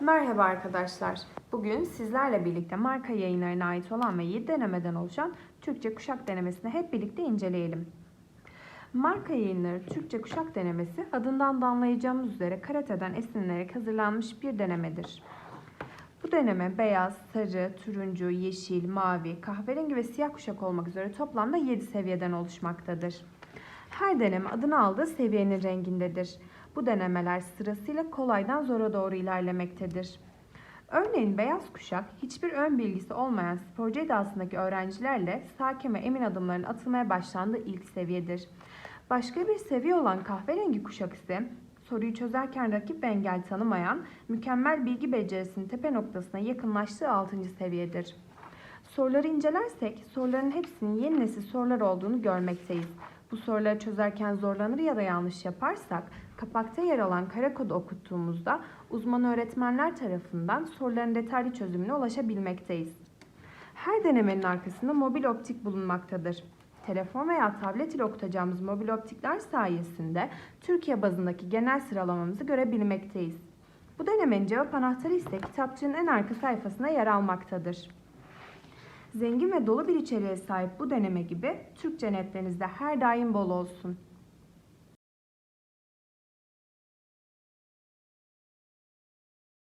Merhaba arkadaşlar. Bugün sizlerle birlikte marka yayınlarına ait olan ve 7 denemeden oluşan Türkçe kuşak denemesini hep birlikte inceleyelim. Marka yayınları Türkçe kuşak denemesi adından da anlayacağımız üzere karateden esinlenerek hazırlanmış bir denemedir. Bu deneme beyaz, sarı, turuncu, yeşil, mavi, kahverengi ve siyah kuşak olmak üzere toplamda 7 seviyeden oluşmaktadır. Her deneme adını aldığı seviyenin rengindedir. Bu denemeler sırasıyla kolaydan zora doğru ilerlemektedir. Örneğin beyaz kuşak hiçbir ön bilgisi olmayan sporcu edasındaki öğrencilerle sakin ve emin adımların atılmaya başlandığı ilk seviyedir. Başka bir seviye olan kahverengi kuşak ise soruyu çözerken rakip ve engel tanımayan, mükemmel bilgi becerisinin tepe noktasına yakınlaştığı 6. seviyedir. Soruları incelersek soruların hepsinin yeni nesil sorular olduğunu görmekteyiz. Bu soruları çözerken zorlanır ya da yanlış yaparsak kapakta yer alan kara kodu okuttuğumuzda uzman öğretmenler tarafından soruların detaylı çözümüne ulaşabilmekteyiz. Her denemenin arkasında mobil optik bulunmaktadır. Telefon veya tablet ile okutacağımız mobil optikler sayesinde Türkiye bazındaki genel sıralamamızı görebilmekteyiz. Bu denemenin cevap anahtarı ise kitapçığın en arka sayfasına yer almaktadır. Zengin ve dolu bir içeriğe sahip bu deneme gibi Türkçe netlerinizde her daim bol olsun.